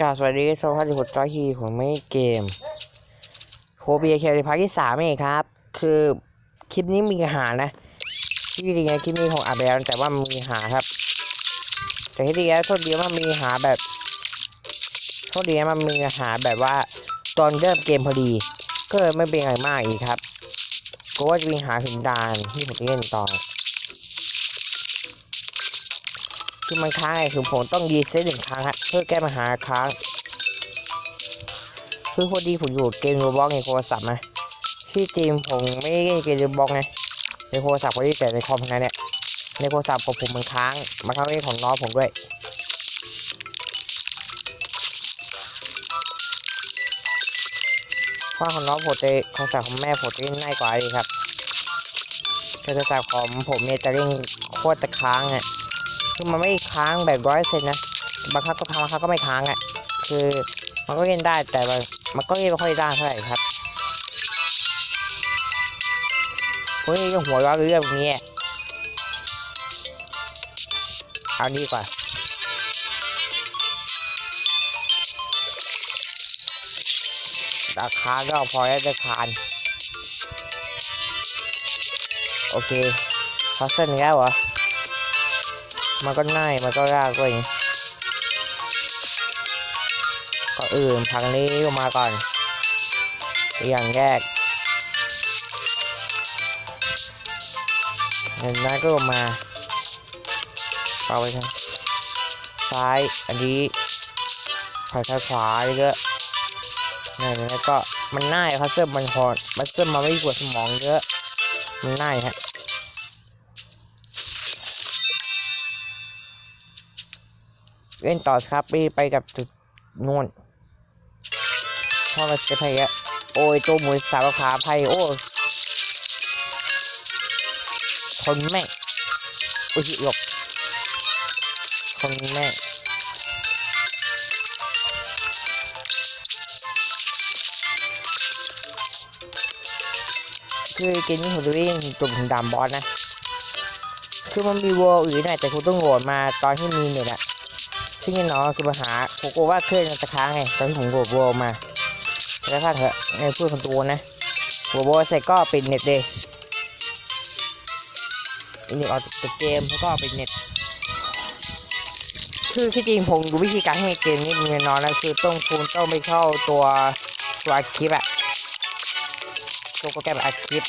กราสวัสดีสวัสดีคุณต้อยทีผมไม่เกมโฮบียเคในพาร์ทที่สามเองครับ คือคลิปนี้มีอาหารนะ ที่จริงคลิปนี้ของอาแบลแต่ว่ามีหาครับ แต่ที่ดีแล้วโทษดีว่ามันมีหาแบบโทษดีนะมันมีอาหารแบบว่าตอนเริ่มเกมพอดี ก็เลยไม่เป็นอะไรมากอีกครับก็ว่าจะมีหาถึงดานที่ผมจะเล่นต่อ คือมันค้างไงคือผมต้องรีเซ็ตหนึ่งครั้งฮะเพื่อแก้ปัญหาค้างคือพอดีผมอยู่เกมโรบล็อกในโทรศัพท์นะที่จริงผมไม่ได้เล่นเกมโรบล็อกนะในโทรศัพท์พอดีแต่ในคอมทำงานเนี่ยในโทรศัพท์ของผมมันค้างมาค้างเล่นของน้องผมด้วยเพราของน้องผมจะโทรศัพท์ของแม่ผมจะเล่นง่ายกว่าดีครับแต่โทรศัพท์ของผมเนี่ยจะเล่นโคตรจะค้างอะ คือมันไม่ค้างแบบร้อยเซนนะบางครั้งก็ค้างบางครั้งก็ไม่ค้างอะ คือมันก็เล่นได้แต่มันมันก็เล่นไม่ค่อยได้เท่าไหร่ครับพวกนี้ก็หัวเร้อนเรื่องนี้เอาดีกว่าราคาก็พอแล้วจะทานโอเคพัซเซิลอีกแล้วเหรอ มันก็ง่าย มันก็ยากด้วยก็อื่นพังนี้มาก่อน อย่างแรกเห็นไหมก็มาเปาไปทางซ้าย อันนี้ผ่านซ้ายขวาเยอะนี่แล้วก็มันง่ายครับเสื้อมันหอดมันเสื้อมาไม่ปวดสมองเยอะ มันง่ายฮะ เล่นต่อครับไปไปกับจุดนู่นพ่อมาเซฟให้ะโอ้ยตัวหมูสาวขาไพ่โอ้ทนแม่งอุ้ยหลบทนแม่งคือเกมนี้ผมจะเล่นจุ่มดำบอสนะ คือมันมีวอลอื่นนะแต่คุณต้องโหลดมาตอนที่มีเน็ตอะ ซึ่งน่นอนคือปัญหาผมกลัวว่าเครื่องมันจะค้างไงตอนที่ผมโหลดโวมาแล้วถ้าเถอะในพูดคนตัวนะโหลดโวเสร็จก็ปิดเน็ตเลยปิน็ตออกจากเกมแล้วก็ปิดเน็ตคือที่จริงผมดูวิธีการให้เกมนี้มันแน่นอนนะคือต้องคุณต้องไปเข้าตัวตัวอัดคลิปอะตัวโปรแกรมอัดคลิป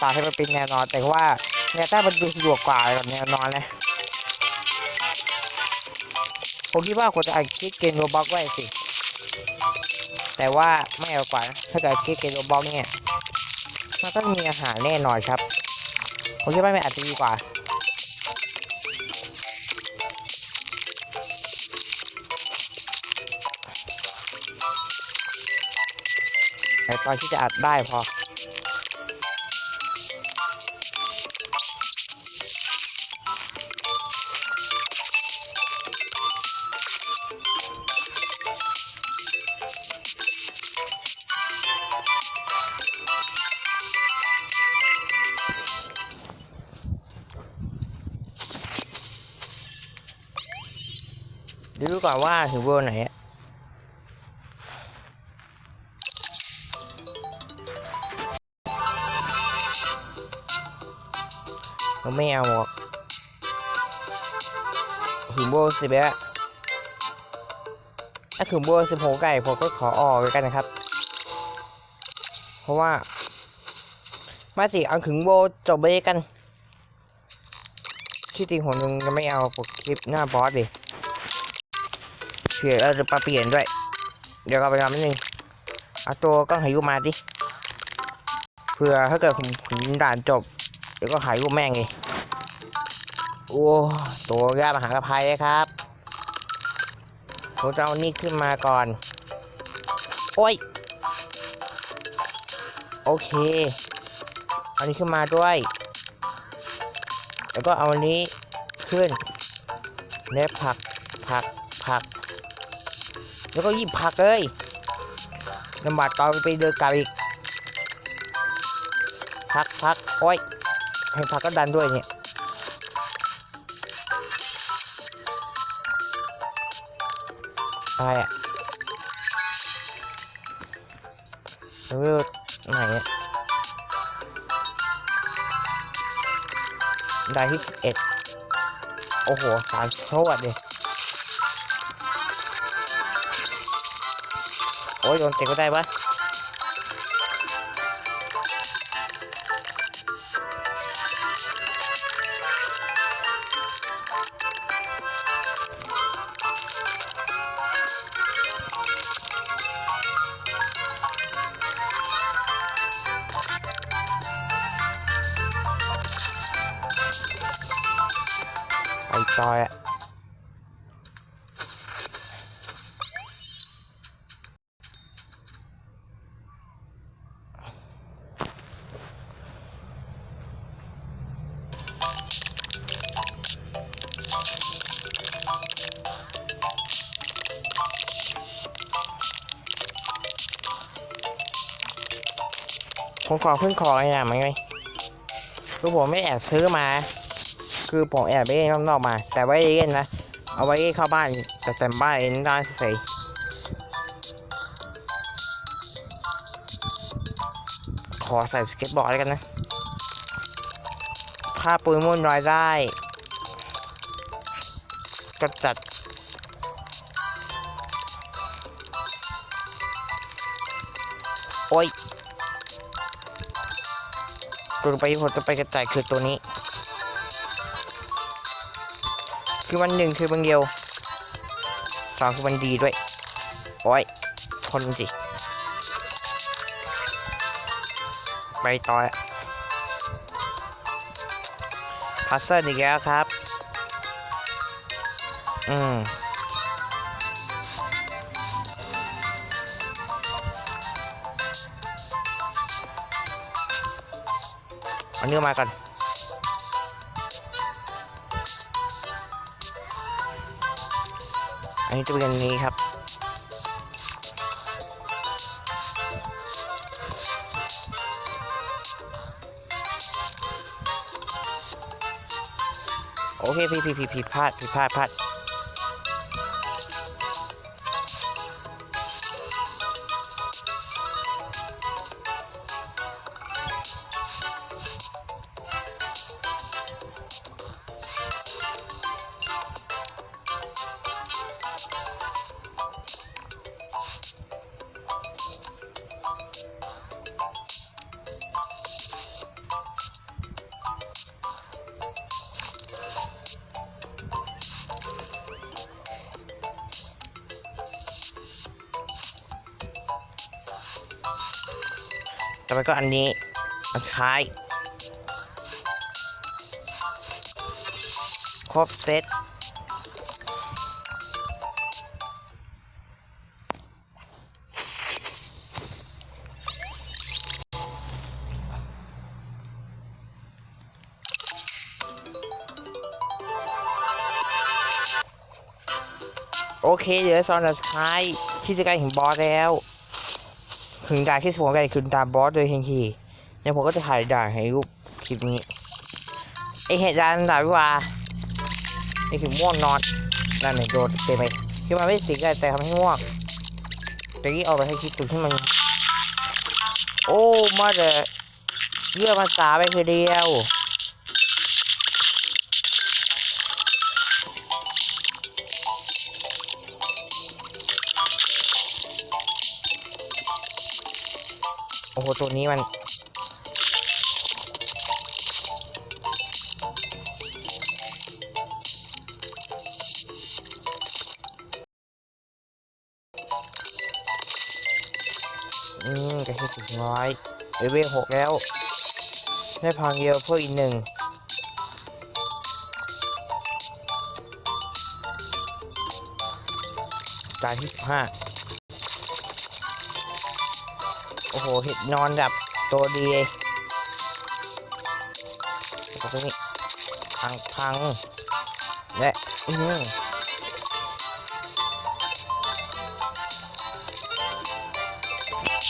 ตาให้มันเป็นแนวนอนแต่ว่าเนี่ยถ้ามันดูสะดวกกว่าแบบแนวนอนนะ ผมคิดว่าควรจะอัดคลิปเกมโรบ็อกไว้สิ แต่ว่าไม่เอากว่านถ้าเกิดคลิปเกมโรบ็อกเนี่ย มันต้องมีอาหารแน่นอนครับ ผมคิดว่าไม่อาจจะดีกว่าแต่ตอนที่จะอัดได้พอ ดูก่อนว่าถึงเวอร์ไหนอะผมไม่เอาหรอกถึงเวอร์สิบแล้วถ้าถึงเวอร์สิบหกไก่ผมก็ขอออกกันนะครับ เพราะว่า มาสิเอาถึงโบจบไปกันที่จริงผมยังไม่เอาปกคลิปหน้าบอสดิ เผื่อเราจะปรับเปลี่ยนด้วย เดี๋ยวเราไปทำนิดนึงเอาตัวกล้องหายุมาดิเผื่อถ้าเกิดผมถึงด่านจบ เดี๋ยวก็หายรูปแม่งเลยโอ้ตัวยามหากระภัยครับผมจะเอานี่ขึ้นมาก่อน โอ้ย โอเคเอานี้ขึ้นมาด้วย แล้วก็เอาอันนี้ขึ้นเนบผัก ผัก ผัก แล้วก็ยิบผักเลยลำบากตอนไปเดินกลับอีกพักพักโอ้ยให้พักก็ดันด้วยเนี่ยอะไรอะเลือดไหนอะได้ที่เอ็ดโอ้โหสามโชว์อะ โอ้ยโดนเตะก็ได้ปะ ขอเพิ่งขออะไรอย่างไหมไหมคือผมไม่แอบซื้อมา คือผมแอบไปเล่นนอกมา แต่ไว้เล่นนะ เอาไว้เข้าบ้านแต่แต่บ้านเองได้เฉยขอใส่สเก็ตบอร์ดแล้วกันนะค่าปุยมุ่นรายได้ก็จัดโอ้ย ตัวไปที่ผมจะไปกระจายคือตัวนี้ คือมันหนึ่งคือมันเดียวสองคือมันดีด้วย โอ้ยทนสิ ไปต่อพัซเซิลอีกแล้วครับ อืม อาเนื้อมาก่อนอันนี้จะเป็นนี้ครับ โอเคพี่พี่พี่ผิดพลาดผิดพลาดพลาด ต่อไปก็อันนี้ อันสุดท้าย ครบเซตโอเคเหลือซอนสุดท้ายที่จะใกล้ถึงบอสแล้ว ถึงด่านที่สมกันคือด่านบอสโดยทันทีเดี๋ยวผมก็จะถ่ายด่านให้รูปคลิปนี้ไอเหตุการณ์ด่านวิวานี่คือม่วงนอนนั่นหนึ่งโดนเต็มไปที่มันไม่สิงได้แต่ทำให้ง่วงแต่ที่เอาไปให้คิดถึงที่มัน โอ้มาเดเยื่อภาษาไปคือเดียว โอ้โห ตัวนี้มัน อืมกระเทียมถึงร้อยเลเวหกแล้ว ได้พังเดียวเพิ่มอีกหนึ่งจานที่สิบห้า เห็ดนอนแบบตัวดีเลยแล้วก็ตัวนี้พังพังและอืม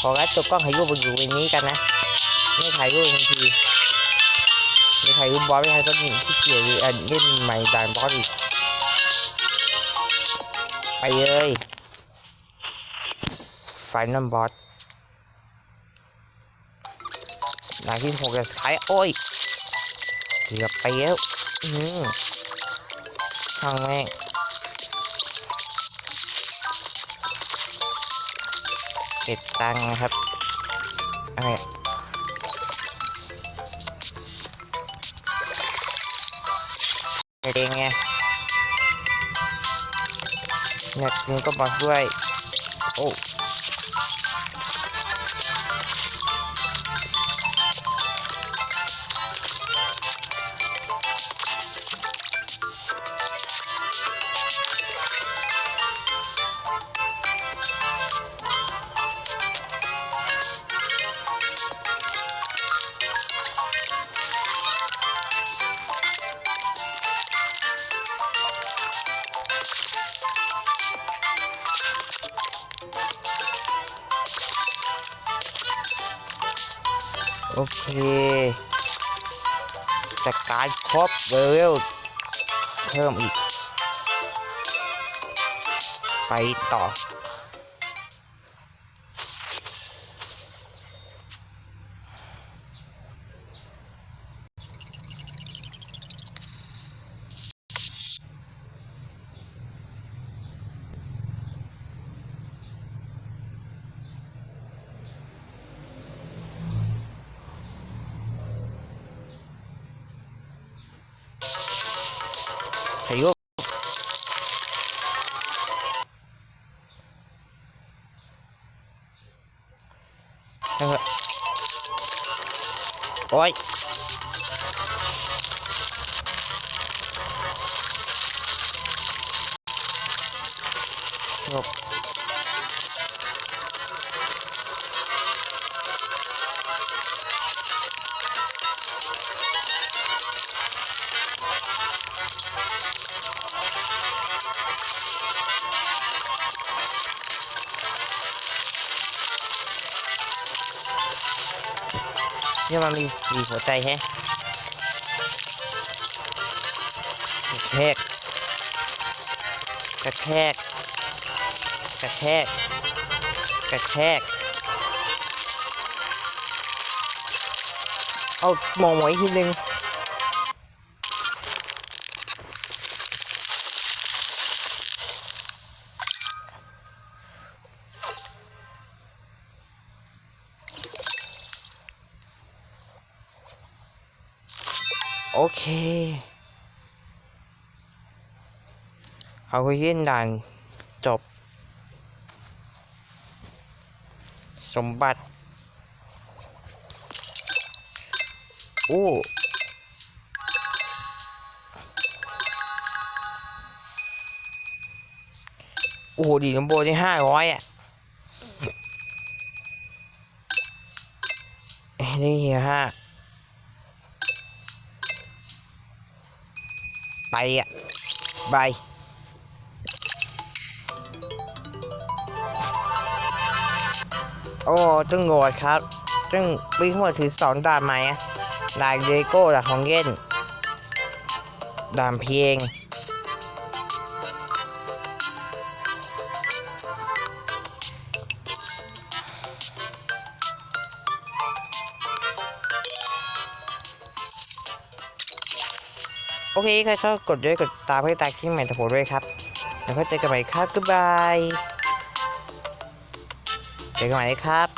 ขอรัดตัวกล้องถ่ายรูปอยู่ในนี้กันนะไม่ถ่ายรูปทันทีไม่ถ่ายรูปบอสไม่ถ่ายต้นที่เกี่ยวหรืออันเล่นใหม่ด่านบอสอีกไปเลยไฟนอลบอส ด่าที่หกจะสุดท้ายโอ้ยเกือบไปแล้วอืมช่างแม่งเก็บตังค์นะครับอะไรเองไงเน็ตมึงก็บอกด้วย โอ้ โอเคแต่การครบเลเวลเพิ่มอีก ไปต่อ โอ้ยจ เนี่ยมันมีสีหัวใจแฮะกระแทกกระแทกกระแทกกระแทกเอามองหมอยทีนึง โอเค เขาก็ยื่นด่านจบ สมบัติโอ้โอ้โหดีน้ำโบนี่ห้าร้อยอะเอ้ยนี่เฮียห้า ไปอะบายโอ้จึงโหดครับจึงวิ่งมาถือสองดานไหมอะดานเดโก้ดานของเย็นดานเพลง โอเคใครชอบกดด้วยกดตามให้ตาคิ้งใหม่ตะโพด้วยครับ แล้วก็เจอกันใหม่ครับ goodbye เจอกันใหม่ครับ